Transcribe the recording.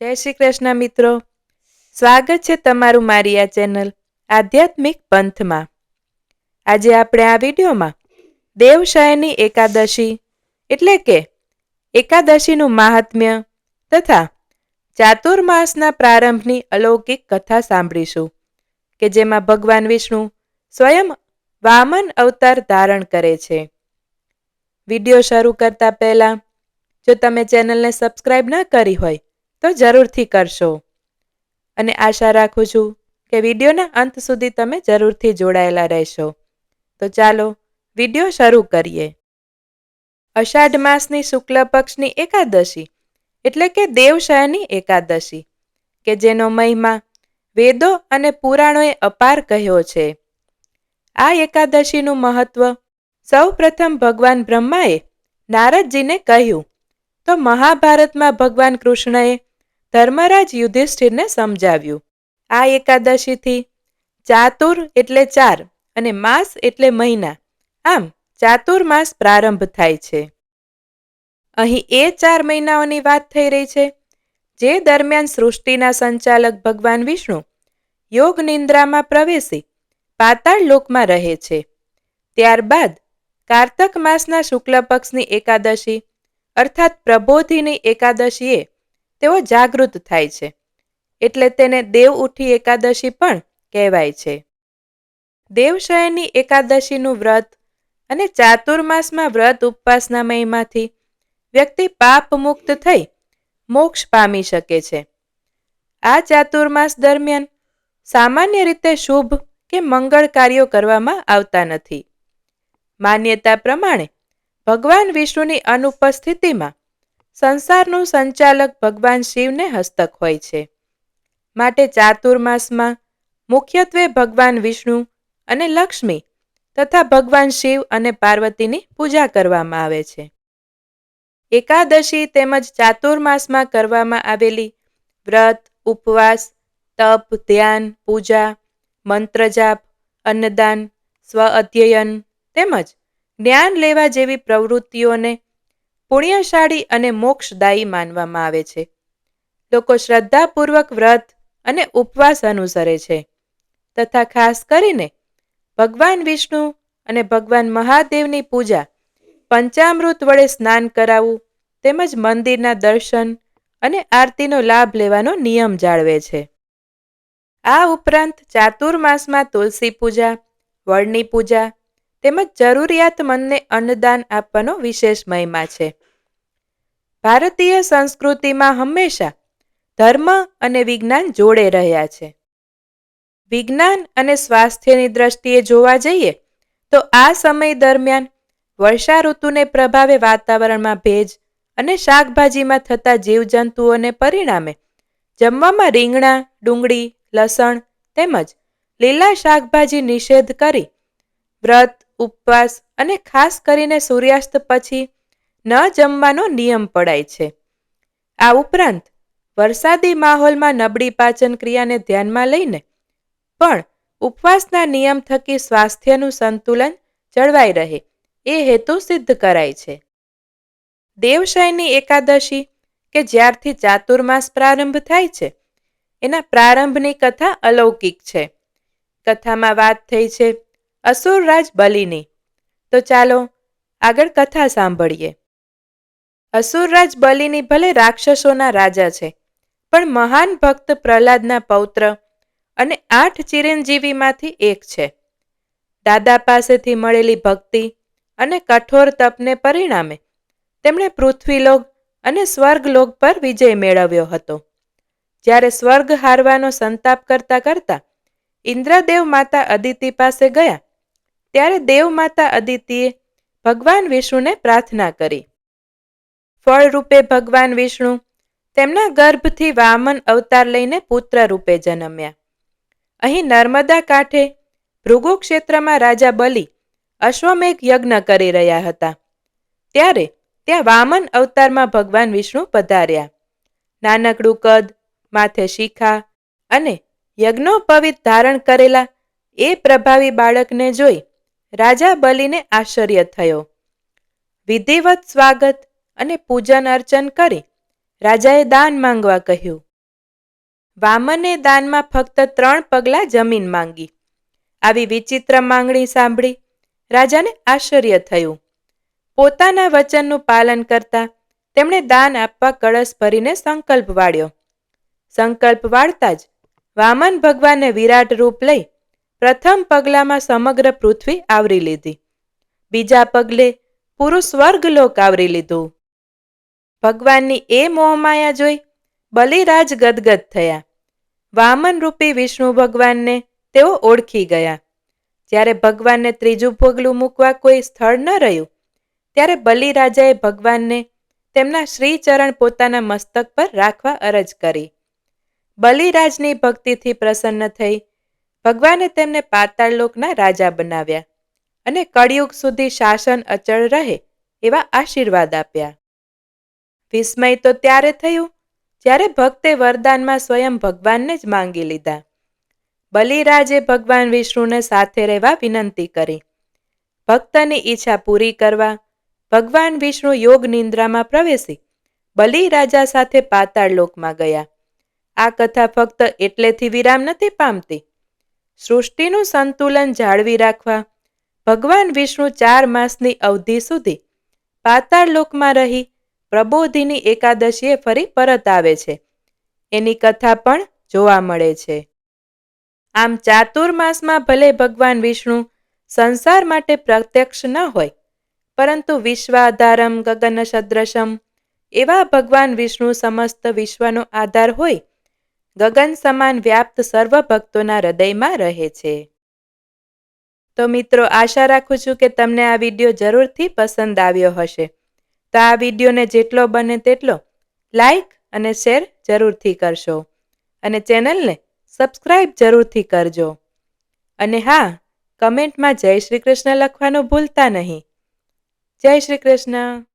જય શ્રી કૃષ્ણ મિત્રો. સ્વાગત છે તમારું મારી આ ચેનલ આધ્યાત્મિક પંથમાં. આજે આપણે આ વિડીયોમાં દેવશયની એકાદશી એટલે કે એકાદશીનું મહાત્મ્ય તથા ચાતુર્માસના પ્રારંભની અલૌકિક કથા સાંભળીશું, કે જેમાં ભગવાન વિષ્ણુ સ્વયં વામન અવતાર ધારણ કરે છે. વીડિયો શરૂ કરતા પહેલા, જો તમે ચેનલને સબસ્ક્રાઇબ ન કરી હોય તો જરૂરથી કરશો. અને આશા રાખું છું કે વિડીયોના અંત સુધી તમે જરૂરથી જોડાયેલા રહેશો. તો ચાલો વીડિયો શરૂ કરીએ. અષાઢ માસની શુક્લ પક્ષની એકાદશી એટલે કે દેવશયની એકાદશી, કે જેનો મહિમા વેદો અને પુરાણોએ અપાર કહ્યો છે. આ એકાદશીનું મહત્વ સૌ પ્રથમ ભગવાન બ્રહ્માએ નારદજીને કહ્યું. તો મહાભારતમાં ભગવાન કૃષ્ણએ ધર્મરાજ યુધિષ્ઠિરને સમજાવ્યું. આ એકાદશીથી ચાતુર એટલે ચાર અને માસ એટલે મહિના. આમ ચાતુર્માસ પ્રારંભ થાય છે. અહીં એ ચાર મહિનાઓની વાત થઈ રહી છે, જે દરમિયાન સૃષ્ટિના સંચાલક ભગવાન વિષ્ણુ યોગ નિંદ્રામાં પ્રવેશી પાતાળ લોકમાં રહે છે. ત્યારબાદ કારતક માસના શુક્લ પક્ષની એકાદશી, અર્થાત પ્રબોધિની એકાદશીએ તેઓ જાગૃત થાય છે. એટલે તેને દેવ ઉઠી એકાદશી પણ કહેવાય છે. દેવશયની એકાદશીનું વ્રત અને ચાતુર્માસમાં વ્રત ઉપવાસના મહિમાથી વ્યક્તિ પાપ મુક્ત થઈ મોક્ષ પામી શકે છે. આ ચાતુર્માસ દરમિયાન સામાન્ય રીતે શુભ કે મંગળ કાર્યો કરવામાં આવતા નથી. માન્યતા પ્રમાણે ભગવાન વિષ્ણુની અનુપસ્થિતિમાં સંસારનું સંચાલક ભગવાન શિવને હસ્તક હોય છે. માટે ચાતુર્માસમાં મુખ્યત્વે ભગવાન વિષ્ણુ અને લક્ષ્મી તથા ભગવાન શિવ અને પાર્વતીની પૂજા કરવામાં આવે છે. એકાદશી તેમજ ચાતુર્માસમાં કરવામાં આવેલી વ્રત, ઉપવાસ, તપ, ધ્યાન, પૂજા, મંત્રજાપ, અન્નદાન, સ્વ અધ્યયન તેમજ જ્ઞાન લેવા જેવી પ્રવૃત્તિઓને પુણ્યશાળી અને મોક્ષદાયી માનવામાં આવે છે. લોકો શ્રદ્ધાપૂર્વક વ્રત અને ઉપવાસ અનુસરે છે. તથા ખાસ કરીને ભગવાન વિષ્ણુ અને ભગવાન મહાદેવની પૂજા પંચામૃત વડે સ્નાન કરાવવું તેમજ મંદિરના દર્શન અને આરતીનો લાભ લેવાનો નિયમ જાળવે છે. આ ઉપરાંત ચાતુર્માસમાં તુલસી પૂજા, વળની પૂજા તેમજ જરૂરિયાતમંદને અન્નદાન આપવાનો વિશેષ મહિમા છે. ભારતીય સંસ્કૃતિમાં હંમેશા ધર્મ અને વિજ્ઞાન જોડે રહ્યા છે. વિજ્ઞાન અને સ્વાસ્થ્યની દ્રષ્ટિએ જોવા જઈએ તો આ સમય દરમિયાન વર્ષા ઋતુને પ્રભાવે વાતાવરણમાં ભેજ અને શાકભાજીમાં થતા જીવજંતુઓને પરિણામે જમવામાં રીંગણા, ડુંગળી, લસણ તેમજ લીલા શાકભાજી નિષેધ કરી વ્રત ઉપવાસ અને ખાસ કરીને સૂર્યાસ્ત પછી ન જમવાનો નિયમ પડાય છે. આ ઉપરાંત, વરસાદી માહોલમાં નબળી પાચન ક્રિયાને ધ્યાનમાં લઈને પણ ઉપવાસના નિયમ થકી સ્વાસ્થ્યનું સંતુલન જળવાઈ રહે, એ હેતુ સિદ્ધ કરાય છે. દેવશયની એકાદશી, કે જ્યારથી ચાતુર્માસ પ્રારંભ થાય છે, એના પ્રારંભની કથા અલૌકિક છે. કથામાં વાત થઈ છે અસુરરાજ બલિની. તો ચાલો આગળ કથા સાંભળીએ. અસુરરાજ બલિની ભલે રાક્ષસોના રાજા છે, પણ મહાન ભક્ત પ્રહલાદના પૌત્ર અને આઠ ચિરંજીવીમાંથી એક છે. દાદા પાસેથી મળેલી ભક્તિ અને કઠોર તપને પરિણામે તેમણે પૃથ્વીલોક અને સ્વર્ગલોક પર વિજય મેળવ્યો હતો. જ્યારે સ્વર્ગ હારવાનો સંતાપ કરતા કરતા ઇન્દ્રદેવ માતા અદિતિ પાસે ગયા ત્યારે દેવમાતા અદિતિએ ભગવાન વિષ્ણુને પ્રાર્થના કરી. ફળરૂપે ભગવાન વિષ્ણુ તેમના ગર્ભથી વામન અવતાર લઈને પુત્ર રૂપે જન્મ્યા. અહીં નર્મદા કાંઠે ભૃગુ ક્ષેત્રમાં રાજા બલિ અશ્વમેઘ યજ્ઞ કરી રહ્યા હતા. ત્યારે ત્યાં વામન અવતારમાં ભગવાન વિષ્ણુ પધાર્યા. નાનકડું કદ, માથે શિખા અને યજ્ઞોપવિત ધારણ કરેલા એ પ્રભાવી બાળકને જોઈ રાજા બલિને આશ્ચર્ય થયો. વિધિવત સ્વાગત અને પૂજન અર્ચન કરી રાજાએ દાન માંગવા કહ્યું. વામને દાનમાં ફક્ત ત્રણ પગલાં જમીન માંગી. આવી વિચિત્ર માંગણી સાંભળી રાજાને આશ્ચર્ય થયું. પોતાના વચનનું પાલન કરતા તેમણે દાન આપવા કળશ ભરીને સંકલ્પ વાળ્યો. સંકલ્પ વાળતા જ વામન ભગવાને વિરાટ રૂપ લઈ પ્રથમ પગલામાં સમગ્ર પૃથ્વી આવરી લીધી. બીજા પગલે પૂરું સ્વર્ગલોક આવરી લીધું. ભગવાનની એ મોહમાયા જોઈ બલિરાજ ગદગદ થયા. વામન રૂપી વિષ્ણુ ભગવાનને તેઓ ઓળખી ગયા. જ્યારે ભગવાનને ત્રીજું પગલું મૂકવા કોઈ સ્થળ ન રહ્યું, ત્યારે બલિરાજાએ ભગવાનને તેમના શ્રીચરણ પોતાના મસ્તક પર રાખવા અરજ કરી. બલિરાજની ભક્તિથી પ્રસન્ન થઈ ભગવાને તેમને પાતાળલોકના રાજા બનાવ્યા અને કળિયુગ સુધી શાસન અચળ રહે એવા આશીર્વાદ આપ્યા. વિસ્મય તો ત્યારે થયું જ્યારે ભક્તે વરદાનમાં સ્વયં ભગવાનને જ માંગી લીધા. બલિરાજે ભગવાન વિષ્ણુને સાથે રહેવા વિનંતી કરી. ભક્તની ઈચ્છા પૂરી કરવા ભગવાન વિષ્ણુ યોગ નિંદ્રામાં પ્રવેશી બલિરાજા સાથે પાતાળ લોકમાં ગયા. આ કથા ફક્ત એટલેથી વિરામ નથી પામતી સૃષ્ટિનું સંતુલન જાળવી રાખવા ભગવાન વિષ્ણુ ચાર માસની અવધિ સુધી પાતાળ લોકમાં રહી પ્રબોધિની એકાદશીએ ફરી પરત આવે છે. એની કથા પણ જોવા મળે છે. આમ ચાતુર્માસમાં ભલે ભગવાન વિષ્ણુ સંસાર માટે પ્રત્યક્ષ ન હોય, પરંતુ વિશ્વાધારમ ગગન સદ્રશમ એવા ભગવાન વિષ્ણુ સમસ્ત વિશ્વનો આધાર હોય ગગન સમાન વ્યાપ્ત સર્વ ભક્તોના હૃદયમાં રહે છે. તો મિત્રો, આશા રાખું છું કે તમને આ વીડિયો જરૂરથી પસંદ આવ્યો હશે. તો આ વિડીયોને જેટલો બને તેટલો લાઈક અને શેર જરૂરથી કરશો. અને ચેનલને સબસ્ક્રાઈબ જરૂરથી કરજો. અને હા, કમેન્ટમાં જય શ્રી કૃષ્ણ લખવાનું ભૂલતા નહીં. જય શ્રી કૃષ્ણ.